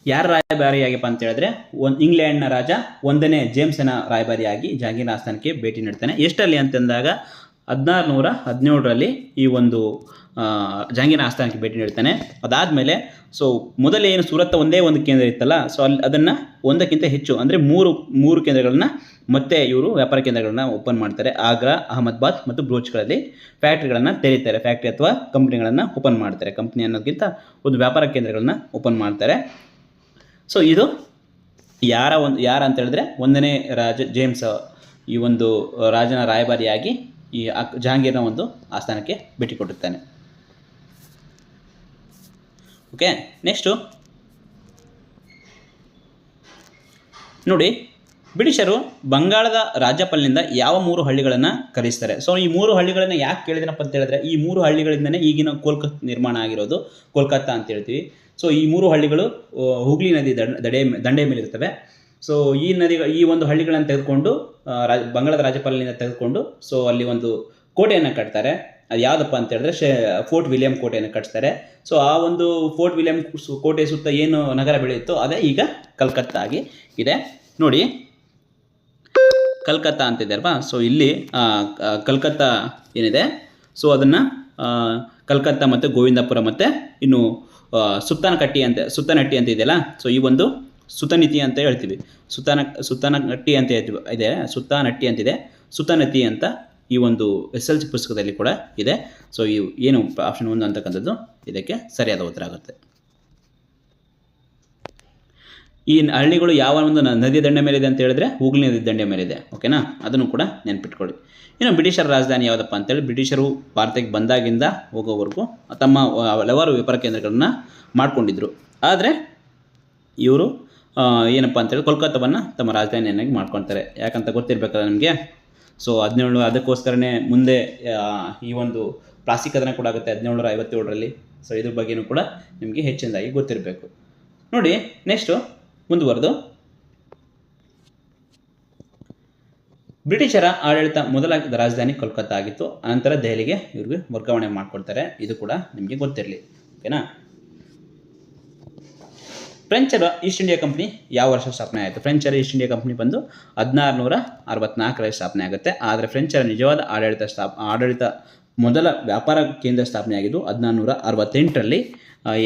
Speaker 1: ಯಾರ ರಾಯಭಾರಿಯಾಗಿಪ್ಪ ಅಂತ ಹೇಳಿದ್ರೆ ಒಂದು ಇಂಗ್ಲೆಂಡ್ನ ರಾಜ, ಒಂದನೇ ಜೇಮ್ಸನ ರಾಯಭಾರಿಯಾಗಿ ಜಹಾಂಗೀರ್ನ ಆಸ್ಥಾನಕ್ಕೆ ಭೇಟಿ ನೀಡ್ತಾನೆ. ಎಷ್ಟಲ್ಲಿ ಅಂತಂದಾಗ ಹದಿನಾರು ನೂರ ಹದಿನೇಳರಲ್ಲಿ ಈ ಒಂದು ಜಹಾಂಗೀರ್ನ ಆಸ್ಥಾನಕ್ಕೆ ಭೇಟಿ ನೀಡ್ತಾನೆ. ಅದಾದಮೇಲೆ ಸೊ ಮೊದಲೇ ಏನು ಸೂರತ್ತ ಒಂದೇ ಒಂದು ಕೇಂದ್ರ ಇತ್ತಲ್ಲ ಸೊ ಅಲ್ಲಿ ಅದನ್ನು ಒಂದಕ್ಕಿಂತ ಹೆಚ್ಚು, ಅಂದರೆ ಮೂರು ಮೂರು ಕೇಂದ್ರಗಳನ್ನ ಮತ್ತೆ ಇವರು ವ್ಯಾಪಾರ ಕೇಂದ್ರಗಳನ್ನ ಓಪನ್ ಮಾಡ್ತಾರೆ. ಆಗ್ರಾ, ಅಹಮದಾಬಾದ್ ಮತ್ತು ಬ್ರೋಚ್ಗಳಲ್ಲಿ ಫ್ಯಾಕ್ಟ್ರಿಗಳನ್ನು ತೆರೀತಾರೆ. ಫ್ಯಾಕ್ಟ್ರಿ ಅಥವಾ ಕಂಪ್ನಿಗಳನ್ನು ಓಪನ್ ಮಾಡ್ತಾರೆ. ಕಂಪ್ನಿ ಅನ್ನೋದಕ್ಕಿಂತ ಒಂದು ವ್ಯಾಪಾರ ಕೇಂದ್ರಗಳನ್ನ ಓಪನ್ ಮಾಡ್ತಾರೆ. ಸೊ ಇದು ಯಾರ ಒಂದು, ಯಾರ ಅಂತ ಹೇಳಿದ್ರೆ ಒಂದನೇ ರಾಜ ಜೇಮ್ಸ್ ಈ ಒಂದು ರಾಜನ ರಾಯಭಾರಿಯಾಗಿ ಈ ಜಹಾಂಗೀರ್ನ ಒಂದು ಆಸ್ಥಾನಕ್ಕೆ ಭೇಟಿ ಕೊಟ್ಟಿರ್ತಾನೆ. ಓಕೆ ನೆಕ್ಸ್ಟು ನೋಡಿ, ಬ್ರಿಟಿಷರು ಬಂಗಾಳದ ರಾಜ್ಯಪಾಲನಿಂದ ಯಾವ ಮೂರು ಹಳ್ಳಿಗಳನ್ನು ಕರೆಸ್ತಾರೆ ಸೊ ಈ ಮೂರು ಹಳ್ಳಿಗಳನ್ನು ಯಾಕೆ ಕೇಳಿದ್ರಪ್ಪ ಅಂತ ಹೇಳಿದ್ರೆ, ಈ ಮೂರು ಹಳ್ಳಿಗಳಿಂದನೇ ಈಗಿನ ಕೋಲ್ಕತ್ತಾ ನಿರ್ಮಾಣ ಆಗಿರೋದು, ಕೋಲ್ಕತ್ತಾ ಅಂತ ಹೇಳ್ತೀವಿ. ಸೊ ಈ ಮೂರು ಹಳ್ಳಿಗಳು ಹುಗ್ಲಿ ನದಿ ದಂಡ, ದಡೆ ಮೇಲೆ ಇರ್ತವೆ ಸೊ ಈ ನದಿ ಈ ಒಂದು ಹಳ್ಳಿಗಳನ್ನು ತೆಗೆದುಕೊಂಡು ಬಂಗಾಳದ ರಾಜ್ಯಪಾಲನಿಂದ ತೆಗೆದುಕೊಂಡು ಸೊ ಅಲ್ಲಿ ಒಂದು ಕೋಟೆಯನ್ನು ಕಟ್ತಾರೆ. ಅದು ಯಾವುದಪ್ಪ ಅಂತ ಹೇಳಿದ್ರೆ ಶೇ ಫೋರ್ಟ್ ವಿಲಿಯಂ ಕೋಟೆಯನ್ನು ಕಟ್ಟಿಸ್ತಾರೆ. ಸೊ ಆ ಒಂದು ಫೋರ್ಟ್ ವಿಲಿಯಂ ಕೋಟೆ ಸುತ್ತ ಏನು ನಗರ ಬೆಳೆಯುತ್ತೋ ಅದೇ ಈಗ ಕಲ್ಕತ್ತಾ ಆಗಿ ಇದೆ. ನೋಡಿ, ಕಲ್ಕತ್ತಾ ಅಂತಿದೆ ಅಲ್ವಾ? ಸೊ ಇಲ್ಲಿ ಕಲ್ಕತ್ತಾ ಏನಿದೆ? ಸೊ ಅದನ್ನು ಕಲ್ಕತ್ತಾ ಮತ್ತು ಗೋವಿಂದಪುರ ಮತ್ತು ಇನ್ನು ಸುತ್ತನಕಟ್ಟಿ ಅಂತ, ಸುತ್ತನಟ್ಟಿ ಅಂತ ಇದೆಯಲ್ಲ? ಸೊ ಈ ಒಂದು ಸುತನಿತಿ ಅಂತ ಹೇಳ್ತೀವಿ. ಸುತ್ತಾನ ಸುತ್ತಾನಕಟ್ಟಿ ಅಂತ ಹೇಳ್ತೀವಿ. ಇದೆ, ಸುತ್ತಾನಟ್ಟಿ ಅಂತಿದೆ ಸುತ್ತನತಿ ಅಂತ ಈ ಒಂದು ಎಸ್ ಎಲ್ ಸಿ ಪುಸ್ತಕದಲ್ಲಿ ಕೂಡ ಇದೆ. ಸೊ ಈ ಏನು ಆಪ್ಷನ್ ಒಂದು ಅಂತಕ್ಕಂಥದ್ದು ಇದಕ್ಕೆ ಸರಿಯಾದ ಉತ್ತರ ಆಗುತ್ತೆ. ಈ ಹಳ್ಳಿಗಳು ಯಾವ ಒಂದು ನದಿ ದಂಡೆ ಮೇಲಿದೆ ಅಂತ ಹೇಳಿದ್ರೆ ಹೂಗ್ಲಿ ನದಿ ದಂಡೆ ಮೇಲಿದೆ ಓಕೆನಾ ಅದನ್ನು ಕೂಡ ನೆನ್ಪಿಟ್ಕೊಳ್ಳಿ. ಇನ್ನು ಬ್ರಿಟಿಷರ ರಾಜಧಾನಿ ಯಾವುದಪ್ಪ ಅಂತೇಳಿ ಬ್ರಿಟಿಷರು ಭಾರತಕ್ಕೆ ಬಂದಾಗಿಂದ ಹೋಗೋವರೆಗೂ ತಮ್ಮ ಹಲವಾರು ವ್ಯಾಪಾರ ಕೇಂದ್ರಗಳನ್ನು ಮಾಡ್ಕೊಂಡಿದ್ರು. ಆದರೆ ಇವರು ಏನಪ್ಪ ಅಂತೇಳಿ ಕೋಲ್ಕತ್ತಾವನ್ನು ತಮ್ಮ ರಾಜಧಾನಿಯನ್ನಾಗಿ ಮಾಡ್ಕೊತಾರೆ. ಯಾಕಂತ ಗೊತ್ತಿರಬೇಕಲ್ಲ ನಿಮಗೆ? ಸೊ ಹದಿನೇಳು, ಅದಕ್ಕೋಸ್ಕರನೇ ಮುಂದೆ ಈ ಒಂದು ಪ್ಲಾಸ್ಟಿಕ್ ಅದನ್ನು ಕೂಡ ಆಗುತ್ತೆ ಹದಿನೇಳುನೂರ ಐವತ್ತೇಳರಲ್ಲಿ ಸೊ ಇದ್ರ ಬಗ್ಗೆನೂ ಕೂಡ ನಿಮಗೆ ಹೆಚ್ಚಿನದಾಗಿ ಗೊತ್ತಿರಬೇಕು. ನೋಡಿ ನೆಕ್ಸ್ಟು ಮುಂದುವರೆದು. ಬ್ರಿಟಿಷರ ಆಡಳಿತ ಮೊದಲ ರಾಜಧಾನಿ ಕೋಲ್ಕತ್ತಾ ಆಗಿತ್ತು ಅನಂತರ ದೆಹಲಿಗೆ ಇವ್ರಿಗೆ ವರ್ಗಾವಣೆ ಮಾಡಿಕೊಡ್ತಾರೆ. ಇದು ಕೂಡ ನಿಮಗೆ ಗೊತ್ತಿರಲಿ. ಓಕೆನಾ ಫ್ರೆಂಚರ ಈಸ್ಟ್ ಇಂಡಿಯಾ ಕಂಪ್ನಿ ಯಾವ ವರ್ಷ ಸ್ಥಾಪನೆ ಆಯಿತು? ಫ್ರೆಂಚರ ಈಸ್ಟ್ ಇಂಡಿಯಾ ಕಂಪ್ನಿ ಬಂದು ಹದಿನಾರು ನೂರ ಅರವತ್ನಾಲ್ಕರಲ್ಲಿ ಸ್ಥಾಪನೆ ಆಗುತ್ತೆ. ಆದರೆ ಫ್ರೆಂಚರ ನಿಜವಾದ ಆಡಳಿತ ಸ್ಥಾಪ, ಆಡಳಿತ ಮೊದಲ ವ್ಯಾಪಾರ ಕೇಂದ್ರ ಸ್ಥಾಪನೆ ಆಗಿದ್ದು ಹದಿನಾರು ನೂರ ಅರವತ್ತೆಂಟರಲ್ಲಿ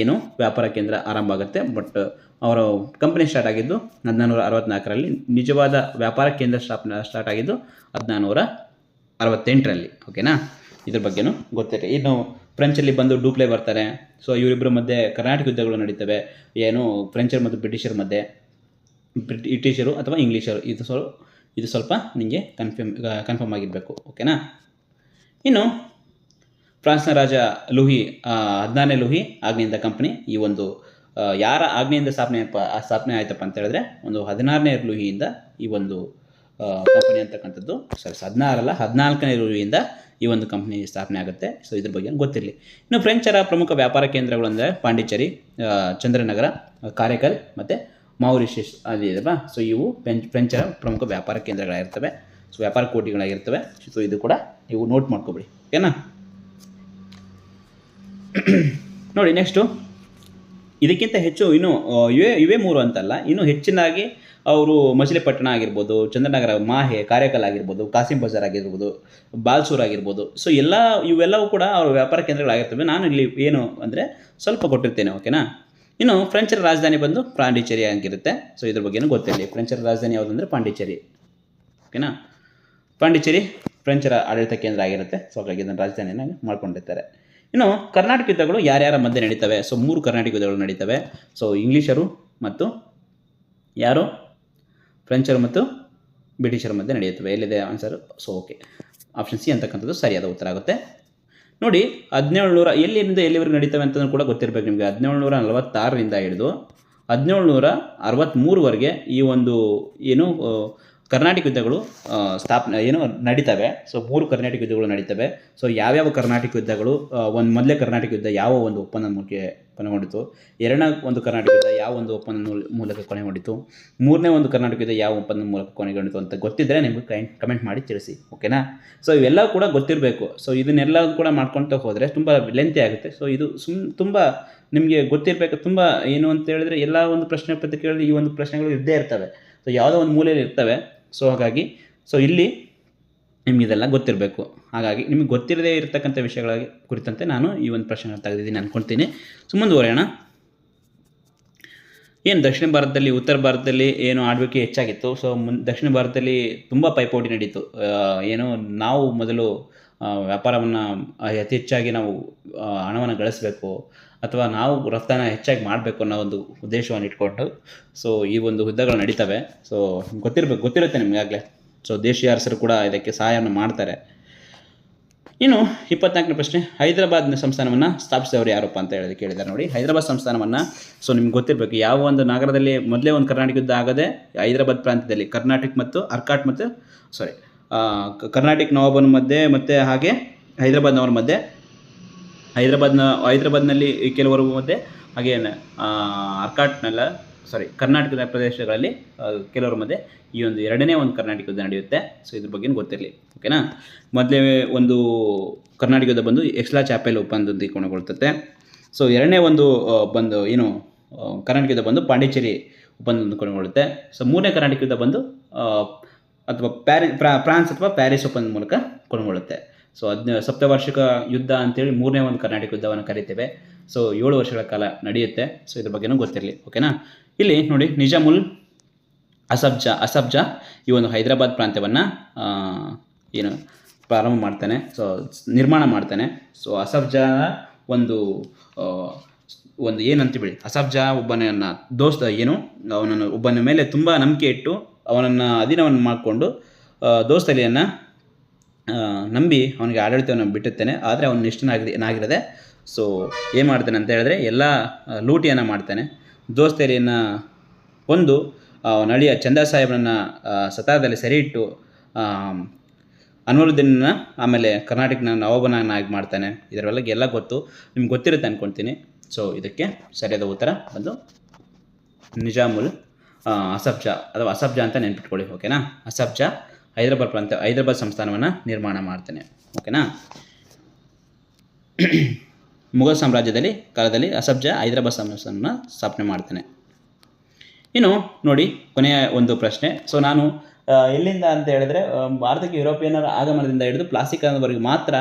Speaker 1: ಏನು ವ್ಯಾಪಾರ ಕೇಂದ್ರ ಆರಂಭ ಆಗುತ್ತೆ. ಬಟ್ ಅವರ ಕಂಪನಿ ಸ್ಟಾರ್ಟ್ ಆಗಿದ್ದು ಹದಿನಾರು ನೂರ ಅರವತ್ನಾಲ್ಕರಲ್ಲಿ ನಿಜವಾದ ವ್ಯಾಪಾರ ಕೇಂದ್ರ ಸ್ಥಾಪನೆ ಸ್ಟಾರ್ಟ್ ಆಗಿದ್ದು ಹದಿನಾರು ನೂರ ಅರವತ್ತೆಂಟರಲ್ಲಿ ಓಕೆನಾ ಇದ್ರ ಬಗ್ಗೆನೂ ಗೊತ್ತಿದೆ ಇನ್ನು ಫ್ರೆಂಚಲ್ಲಿ ಬಂದು ಡೂಪ್ಲೆ ಬರ್ತಾರೆ. ಸೊ ಇವರಿಬ್ಬರ ಮಧ್ಯೆ ಕರ್ನಾಟಕ ಯುದ್ಧಗಳು ನಡೀತವೆ. ಏನು ಫ್ರೆಂಚರ್ ಮತ್ತು ಬ್ರಿಟಿಷರ ಮಧ್ಯೆ. ಬ್ರಿಟಿಷರು ಅಥವಾ ಇಂಗ್ಲೀಷರು ಇದು ಸ್ವಲ್ಪ ಇದು ಸ್ವಲ್ಪ ನಿಮಗೆ ಕನ್ಫರ್ಮ್ ಕನ್ಫರ್ಮ್ ಆಗಿರಬೇಕು. ಓಕೆನಾ ಇನ್ನು ಫ್ರಾನ್ಸ್ನ ರಾಜ ಲೂಹಿ ಹದಿನಾರನೇ ಲೂಹಿ ಆಗ್ನೆಯಿಂದ ಕಂಪನಿ ಈ ಒಂದು ಯಾರ ಆಗ್ನೆಯಿಂದ ಸ್ಥಾಪನೆ ಸ್ಥಾಪನೆ ಆಯ್ತಪ್ಪ ಅಂತ ಹೇಳಿದ್ರೆ ಒಂದು ಹದಿನಾರನೇ ಲೂಹಿಯಿಂದ ಈ ಒಂದು ಕಂಪನಿ ಅಂತಕ್ಕಂಥದ್ದು. ಸರಿ ಹದಿನಾರಲ್ಲ, ಹದಿನಾಲ್ಕನೇ ಲೂಹಿಯಿಂದ ಈ ಒಂದು ಕಂಪ್ನಿ ಸ್ಥಾಪನೆ ಆಗುತ್ತೆ. ಸೊ ಇದ್ರ ಬಗ್ಗೆ ಗೊತ್ತಿರಲಿ. ಇನ್ನು ಫ್ರೆಂಚರ ಪ್ರಮುಖ ವ್ಯಾಪಾರ ಕೇಂದ್ರಗಳು ಅಂದರೆ ಪಾಂಡಿಚೇರಿ ಚಂದ್ರನಗರ ಕಾರೇಕಲ್ ಮತ್ತು ಮೌರಿಷಿಸ್ ಅಲ್ಲಿ ಇದೆಯಲ್ಲ ಸೊ ಇವು ಫ್ರೆಂಚ್ ಫ್ರೆಂಚರ ಪ್ರಮುಖ ವ್ಯಾಪಾರ ಕೇಂದ್ರಗಳಾಗಿರ್ತವೆ. ಸೊ ವ್ಯಾಪಾರ ಕೋಟಿಗಳಾಗಿರ್ತವೆ. ಸೊ ಇದು ಕೂಡ ನೀವು ನೋಟ್ ಮಾಡ್ಕೊಬಿಡಿ. ಓಕೆನಾ ನೋಡಿ ನೆಕ್ಸ್ಟು ಇದಕ್ಕಿಂತ ಹೆಚ್ಚು ಇನ್ನು ಇವೇ ಇವೇ ಮೂರು ಅಂತಲ್ಲ, ಇನ್ನು ಹೆಚ್ಚಿನಾಗಿ ಅವರು ಮಚಿಲಿಪಟ್ಟಣ ಆಗಿರ್ಬೋದು, ಚಂದ್ರನಗರ ಮಾಹೆ, ಕಾರ್ಯಕಲ್ ಆಗಿರ್ಬೋದು, ಕಾಸಿಂ ಬಜಾರ್ ಆಗಿರ್ಬೋದು, ಬಾಲ್ಸೂರ್ ಆಗಿರ್ಬೋದು. ಸೊ ಎಲ್ಲ, ಇವೆಲ್ಲವೂ ಕೂಡ ಅವರ ವ್ಯಾಪಾರ ಕೇಂದ್ರಗಳಾಗಿರ್ತವೆ. ನಾನು ಇಲ್ಲಿ ಏನು ಅಂದರೆ ಸ್ವಲ್ಪ ಕೊಟ್ಟಿರ್ತೇನೆ, ಓಕೆನಾ? ಇನ್ನು ಫ್ರೆಂಚರ ರಾಜಧಾನಿ ಬಂದು ಪಾಂಡಿಚೇರಿ ಆಗಿರುತ್ತೆ. ಸೊ ಇದ್ರ ಬಗ್ಗೆನೂ ಗೊತ್ತಿರಲಿ ಫ್ರೆಂಚರ ರಾಜಧಾನಿ ಯಾವುದಂದ್ರೆ ಪಾಂಡಿಚೇರಿ. ಓಕೆನಾ? ಪಾಂಡಿಚೇರಿ ಫ್ರೆಂಚರ ಆಡಳಿತ ಕೇಂದ್ರ ಆಗಿರುತ್ತೆ. ಸೊ ಹಾಗಾಗಿ ಇದನ್ನು ರಾಜಧಾನಿಯನ್ನು ಮಾಡ್ಕೊಂಡಿರ್ತಾರೆ. ಇನ್ನು ಕರ್ನಾಟಕ ಯುದ್ಧಗಳು ಯಾರ್ಯಾರ ಮಧ್ಯೆ ನಡೀತವೆ? ಸೊ ಮೂರು ಕರ್ನಾಟಕ ಯುದ್ಧಗಳು ನಡೀತವೆ. ಸೊ ಇಂಗ್ಲೀಷರು ಮತ್ತು ಯಾರು? ಫ್ರೆಂಚರು ಮತ್ತು ಬ್ರಿಟಿಷರ ಮಧ್ಯೆ ನಡೆಯುತ್ತವೆ. ಎಲ್ಲಿದೆ answer so okay option C ಅಂತಕ್ಕಂಥದ್ದು ಸರಿಯಾದ ಉತ್ತರ ಆಗುತ್ತೆ. ನೋಡಿ ಹದಿನೇಳು ನೂರ ಎಲ್ಲಿಂದ ಎಲ್ಲಿವರೆಗೆ ನಡೀತವೆ ಅಂತಲೂ ಕೂಡ ಗೊತ್ತಿರಬೇಕು ನಿಮಗೆ. ಹದಿನೇಳು ನೂರ ನಲವತ್ತಾರರಿಂದ ಹಿಡಿದು ಹದಿನೇಳು ನೂರ ಅರವತ್ತ್ಮೂರವರೆಗೆ ಈ ಒಂದು, ಏನು ಕರ್ನಾಟಕ ಯುದ್ಧಗಳು ಸ್ಥಾಪನೆ ಏನು ನಡೀತವೆ. ಸೊ, ಮೂರು ಕರ್ನಾಟಕ ಯುದ್ಧಗಳು ನಡೀತವೆ. ಸೊ, ಯಾವ್ಯಾವ ಕರ್ನಾಟಕ ಯುದ್ಧಗಳು ಒಂದು ಮೊದಲೇ ಕರ್ನಾಟಕ ಯುದ್ಧ ಯಾವ ಒಂದು ಒಪ್ಪಂದ ಮೂಲಕ ಕೊನೆಗೊಂಡಿತು ಎರಡನೇ ಒಂದು ಕರ್ನಾಟಕ ಯುದ್ಧ ಯಾವ ಒಂದು ಒಪ್ಪಂದ ಮೂಲ- ಮೂಲಕ ಕೊನೆಗೊಂಡಿತು ಮೂರನೇ ಒಂದು ಕರ್ನಾಟಕ ಯುದ್ಧ ಯಾವ ಒಪ್ಪಂದ ಮೂಲಕ ಕೊನೆಗೊಂಡಿತು ಅಂತ ಗೊತ್ತಿದ್ದರೆ ನಿಮಗೆ ಕಮೆಂಟ್ ಮಾಡಿ ತಿಳಿಸಿ, ಓಕೆನಾ? ಸೊ ಇವೆಲ್ಲ ಕೂಡ ಗೊತ್ತಿರಬೇಕು. ಸೊ ಇದನ್ನೆಲ್ಲ ಕೂಡ ಮಾಡ್ಕೊಳ್ತಾ ಹೋದರೆ ತುಂಬ ಲೆಂತಿ ಆಗುತ್ತೆ. ಸೊ, ಇದು ಸುಮ್, ತುಂಬ ನಿಮಗೆ ಗೊತ್ತಿರಬೇಕು, ತುಂಬ ಏನು ಅಂತ ಹೇಳಿದ್ರೆ ಎಲ್ಲ ಒಂದು ಪ್ರಶ್ನೆ ಪತ್ರಿಕೆಗಳಲ್ಲಿ ಈ ಒಂದು ಪ್ರಶ್ನೆಗಳು ಇದ್ದೇ ಇರ್ತವೆ. ಸೊ, ಯಾವುದೋ ಒಂದು ಮೂಲೆಯಲ್ಲಿ ಇರ್ತವೆ. ಸೊ ಹಾಗಾಗಿ ಸೊ ಇಲ್ಲಿ ನಿಮ್ಗೆ ಇದೆಲ್ಲ ಗೊತ್ತಿರಬೇಕು. ಹಾಗಾಗಿ, ನಿಮಗೆ ಗೊತ್ತಿರದೇ ಇರತಕ್ಕಂಥ ವಿಷಯಗಳ ಕುರಿತಂತೆ ನಾನು ಈ ಒಂದು ಪ್ರಶ್ನೆ ತೆಗೆದಿದ್ದೀನಿ ಅಂದ್ಕೊಳ್ತೀನಿ ಸೊ ಮುಂದುವರೆಯೋಣ. ಏನು, ದಕ್ಷಿಣ ಭಾರತದಲ್ಲಿ, ಉತ್ತರ ಭಾರತದಲ್ಲಿ ಏನು ಆಳ್ವಿಕೆ ಹೆಚ್ಚಾಗಿತ್ತು? ಸೊ ಮುನ್, ದಕ್ಷಿಣ ಭಾರತದಲ್ಲಿ ತುಂಬ ಪೈಪೋಟಿ ನಡೀತು. ಏನು, ನಾವು ಮೊದಲು ವ್ಯಾಪಾರವನ್ನು ಅತಿ ಹೆಚ್ಚಾಗಿ ನಾವು ಹಣವನ್ನು ಗಳಿಸಬೇಕು. ಅಥವಾ ನಾವು ರಫ್ತಾನ ಹೆಚ್ಚಾಗಿ ಮಾಡಬೇಕು ಅನ್ನೋ ಒಂದು ಉದ್ದೇಶವನ್ನು ಇಟ್ಕೊಂಡು ಸೊ ಈ ಒಂದು ಹುದ್ದೆಗಳು ನಡೀತವೆ. ಸೊ ಗೊತ್ತಿರಬೇಕು, ಗೊತ್ತಿರುತ್ತೆ ನಿಮಗಾಗಲೇ ಸೊ ದೇಶೀಯ ಅರಸರು ಕೂಡ ಇದಕ್ಕೆ ಸಹಾಯವನ್ನು ಮಾಡ್ತಾರೆ. ಇನ್ನು ಇಪ್ಪತ್ನಾಲ್ಕನೇ ಪ್ರಶ್ನೆ ಹೈದರಾಬಾದ್ ಸಂಸ್ಥಾನವನ್ನು ಸ್ಥಾಪಿಸಿದವರು ಯಾರಪ್ಪ ಅಂತ ಹೇಳಿ ಕೇಳಿದ್ದಾರೆ ನೋಡಿ. ಹೈದರಾಬಾದ್ ಸಂಸ್ಥಾನವನ್ನು ಸೊ ನಿಮ್ಗೆ ಗೊತ್ತಿರಬೇಕು, ಯಾವ ಒಂದು ನಗರದಲ್ಲಿ ಮೊದಲೇ ಒಂದು ಕರ್ನಾಟಕ ಯುದ್ಧ ಆಗದೆ ಹೈದರಾಬಾದ್ ಪ್ರಾಂತ್ಯದಲ್ಲಿ ಕರ್ನಾಟಕ ಮತ್ತು ಅರ್ಕಾಟ್ ಮತ್ತು ಸಾರಿ ಕರ್ನಾಟಕ ನವಾಬನ ಮಧ್ಯೆ ಮತ್ತು ಹಾಗೆ ಹೈದರಾಬಾದ್ ನವರ ಮಧ್ಯೆ ಹೈದರಾಬಾದ್ನ ಹೈದರಾಬಾದ್ನಲ್ಲಿ ಕೆಲವರು ಮತ್ತೆ ಹಾಗೆ ಆ, ಅರ್ಕಾಟ್ನೆಲ್ಲ ಸಾರಿ ಕರ್ನಾಟಕದ ಪ್ರದೇಶಗಳಲ್ಲಿ ಕೆಲವರ ಮಧ್ಯೆ ಈ ಒಂದು ಎರಡನೇ ಒಂದು ಕರ್ನಾಟಕ ಯುದ್ಧ ನಡೆಯುತ್ತೆ. ಸೊ ಇದ್ರ ಬಗ್ಗೆ ಗೊತ್ತಿರಲಿ ಓಕೆನಾ ಮೊದಲೇ ಒಂದು ಕರ್ನಾಟಕ ಯುದ್ಧ ಬಂದು ಎಕ್ಸ್ಲಾ ಚಾಪೆಲ್ ಒಪ್ಪಂದದೊಂದಿಗೆ ಕೊನೆಗೊಳ್ತತೆ ಸೊ ಎರಡನೇ ಒಂದು ಬಂದು ಏನು ಕರ್ನಾಟಕದ ಬಂದು ಪಾಂಡಿಚೇರಿ ಒಪ್ಪಂದ ಕೊನೆಗೊಳ್ಳುತ್ತೆ ಸೊ ಮೂರನೇ ಕರ್ನಾಟಕದ ಬಂದು ಅಥವಾ ಪ್ಯಾರಿ ಫ್ರಾ ಫ್ರಾನ್ಸ್ ಅಥವಾ ಪ್ಯಾರಿಸ್ ಒಪ್ಪಂದ ಮೂಲಕ ಕೊನೆಗೊಳ್ಳುತ್ತೆ. ಸೊ ಹದಿನ ಸಪ್ತವಾರ್ಷಿಕ ಯುದ್ಧ ಅಂತೇಳಿ ಮೂರನೇ ಒಂದು ಕರ್ನಾಟಕ ಯುದ್ಧವನ್ನು ಕರಿತೇವೆ. ಸೊ ಏಳು ವರ್ಷಗಳ ಕಾಲ ನಡೆಯುತ್ತೆ. ಸೊ ಇದ್ರ ಬಗ್ಗೆನೂ ಗೊತ್ತಿರಲಿ, ಓಕೆನಾ? ಇಲ್ಲಿ ನೋಡಿ, ನಿಜಾಮುಲ್ ಅಸಬ್ಜಾ ಅಸಬ್ಜಾ ಈ ಒಂದು ಹೈದರಾಬಾದ್ ಪ್ರಾಂತ್ಯವನ್ನು ಏನು ಪ್ರಾರಂಭ ಮಾಡ್ತಾನೆ. ಸೊ ನಿರ್ಮಾಣ ಮಾಡ್ತಾನೆ. ಸೊ ಅಸಬ್ಜಾನ ಒಂದು ಒಂದು ಏನಂತ ಬಿಡಿ ಅಸಬ್ಜಾ ಒಬ್ಬನನ್ನ ದೋಸ್ತ, ಏನು, ಅವನನ್ನು ಒಬ್ಬನ ಮೇಲೆ ತುಂಬ ನಂಬಿಕೆ ಇಟ್ಟು ಅವನನ್ನು ಅಧೀನವನ್ನು ಮಾಡಿಕೊಂಡು ದೋಸ್ತಲಿಯನ್ನು ನಂಬಿ ಅವನಿಗೆ ಆಡಳಿತವನ್ನು ಬಿಟ್ಟುತ್ತೇನೆ. ಆದರೆ ಅವನು ನಿಷ್ಠನಾಗಿದೆ ಏನಾಗಿರದೆ ಸೊ ಏನು ಮಾಡ್ತಾನೆ ಅಂತ ಹೇಳಿದ್ರೆ ಎಲ್ಲ ಲೂಟಿಯನ್ನು ಮಾಡ್ತಾನೆ. ಒಂದು ಕೊಂದು ಅಳಿಯ ಚಂದ ಸಾಹೇಬನನ್ನು ಸತಾರದಲ್ಲಿ ಸೆರೆ ಇಟ್ಟು ಅನ್ವರುದ್ದೀನನ್ನ ಆಮೇಲೆ ಕರ್ನಾಟಕನ ನವಾಬನಾಗಿ ಮಾಡ್ತಾನೆ. ಇದರ ಬಗ್ಗೆ ಎಲ್ಲ ಗೊತ್ತು. ನಿಮ್ಗೆ ಗೊತ್ತಿರುತ್ತೆ ಅಂದ್ಕೊಳ್ತೀನಿ ಸೊ ಇದಕ್ಕೆ ಸರಿಯಾದ ಉತ್ತರ ಬಂದು ನಿಜಾಮುಲ್ ಅಸಬ್ಜಾ ಅಥವಾ ಅಸಬ್ಜಾ ಅಂತ ನೆನ್ಪಿಟ್ಕೊಳ್ಳಿ ಓಕೆನಾ ಅಸಬ್ಜಾ ಹೈದರಾಬಾದ್ ಪ್ರಾಂತ್ಯ ಹೈದರಾಬಾದ್ ಸಂಸ್ಥಾನವನ್ನು ನಿರ್ಮಾಣ ಮಾಡ್ತೇನೆ. ಓಕೆನಾ ಮುಘಲ್ ಸಾಮ್ರಾಜ್ಯದಲ್ಲಿ ಕಾಲದಲ್ಲಿ ಅಸಬ್ಜ ಹೈದರಾಬಾದ್ ಸಂಸ್ಥಾನವನ್ನು ಸ್ಥಾಪನೆ ಮಾಡ್ತಾನೆ. ಇನ್ನು ನೋಡಿ, ಕೊನೆಯ ಒಂದು ಪ್ರಶ್ನೆ. ಸೊ ನಾನು ಎಲ್ಲಿಂದ ಅಂತ ಹೇಳಿದ್ರೆ ಭಾರತಕ್ಕೆ ಯುರೋಪಿಯನ್ನರ ಆಗಮನದಿಂದ ಹಿಡಿದು ಪ್ಲಾಸ್ಟಿಕ್ ಅನ್ನೋವರೆಗೆ ಮಾತ್ರ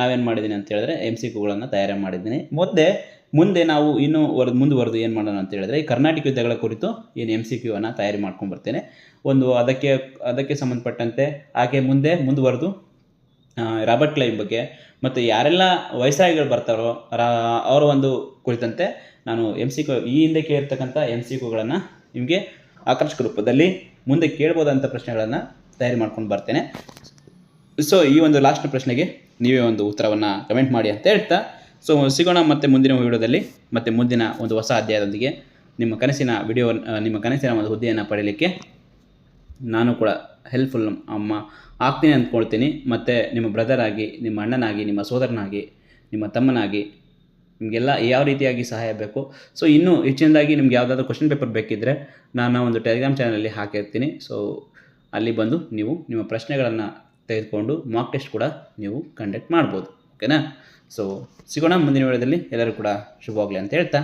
Speaker 1: ನಾವೇನು ಮಾಡಿದ್ದೀನಿ ಅಂತ ಹೇಳಿದ್ರೆ ಎಂ ಸಿ ಕುಗಳನ್ನು ತಯಾರಿ ಮಾಡಿದ್ದೀನಿ. ಮುಂದೆ ಮುಂದೆ ನಾವು ಇನ್ನೂ ವರ್, ಮುಂದುವರೆದು ಏನು ಮಾಡೋಣ ಅಂತ ಹೇಳಿದ್ರೆ ಕರ್ನಾಟಕ ಯುದ್ಧಗಳ ಕುರಿತು ಏನು ಎಂ ಸಿ ಕ್ಯೂವನ್ನು ತಯಾರಿ ಮಾಡ್ಕೊಂಡು ಬರ್ತೇನೆ. ಒಂದು ಅದಕ್ಕೆ ಅದಕ್ಕೆ ಸಂಬಂಧಪಟ್ಟಂತೆ ಹಾಗೆ ಮುಂದೆ ಮುಂದುವರೆದು ರಾಬರ್ಟ್ ಕ್ಲೈಮ್ ಬಗ್ಗೆ ಮತ್ತು ಯಾರೆಲ್ಲ ವಯಸ್ಸಾಗಿಗಳು ಬರ್ತಾರೋ, ರಾ, ಅವರ ಒಂದು ಕುರಿತಂತೆ ನಾನು ಎಂ ಸಿ ಈ ಹಿಂದೆ ಕೇಳಿರ್ತಕ್ಕಂಥ ಎಂ ಸಿ ಕ್ಯೂಗಳನ್ನು ನಿಮಗೆ ಆಕರ್ಷಕ ರೂಪದಲ್ಲಿ ಮುಂದೆ ಕೇಳ್ಬೋದಂಥ ಪ್ರಶ್ನೆಗಳನ್ನು ತಯಾರಿ ಮಾಡ್ಕೊಂಡು ಬರ್ತೇನೆ. ಸೊ ಈ ಒಂದು ಲಾಸ್ಟ್ ಪ್ರಶ್ನೆಗೆ ನೀವೇ ಒಂದು ಉತ್ತರವನ್ನು ಕಮೆಂಟ್ ಮಾಡಿ ಅಂತ ಹೇಳ್ತಾ ಸೊ ಸಿಗೋಣ ಮತ್ತೆ ಮುಂದಿನ ವಿಡಿಯೋದಲ್ಲಿ, ಮತ್ತೆ ಮುಂದಿನ ಒಂದು ಹೊಸ ಅಧ್ಯಾಯದೊಂದಿಗೆ ನಿಮ್ಮ ಕನಸಿನ ವಿಡಿಯೋ ನಿಮ್ಮ ಕನಸಿನ ಒಂದು ಹುದ್ದೆಯನ್ನು ಪಡೆಯಲಿಕ್ಕೆ ನಾನು ಕೂಡ ಹೆಲ್ಪ್ಫುಲ್ ಅಮ್ಮ ಆಗ್ತೀನಿ ಅಂದ್ಕೊಳ್ತೀನಿ. ಮತ್ತು ನಿಮ್ಮ ಬ್ರದರ್ ಆಗಿ, ನಿಮ್ಮ ಅಣ್ಣನಾಗಿ, ನಿಮ್ಮ ಸೋದರನಾಗಿ, ನಿಮ್ಮ ತಮ್ಮನಾಗಿ ನಿಮಗೆಲ್ಲ ಯಾವ ರೀತಿಯಾಗಿ ಸಹಾಯ ಬೇಕು? ಸೊ ಇನ್ನೂ ಹೆಚ್ಚಿನದಾಗಿ ನಿಮ್ಗೆ ಯಾವುದಾದ್ರು ಕ್ವಶನ್ ಪೇಪರ್ ಬೇಕಿದ್ದರೆ ನಾನು ಒಂದು ಟೆಲಿಗ್ರಾಮ್ ಚಾನಲಲ್ಲಿ ಹಾಕಿರ್ತೀನಿ. ಸೊ ಅಲ್ಲಿ ಬಂದು ನೀವು ನಿಮ್ಮ ಪ್ರಶ್ನೆಗಳನ್ನು ತೆಗೆದುಕೊಂಡು ಮಾಕ್ ಟೆಸ್ಟ್ ಕೂಡ ನೀವು ಕಂಡಕ್ಟ್ ಮಾಡ್ಬೋದು. ಓಕೆನಾ ಸೊ ಸಿಗೋಣ ಮುಂದಿನ ವಿಡಿಯೋದಲ್ಲಿ ಎಲ್ಲರೂ ಕೂಡ ಶುಭವಾಗಲಿ ಅಂತ ಹೇಳ್ತಾ.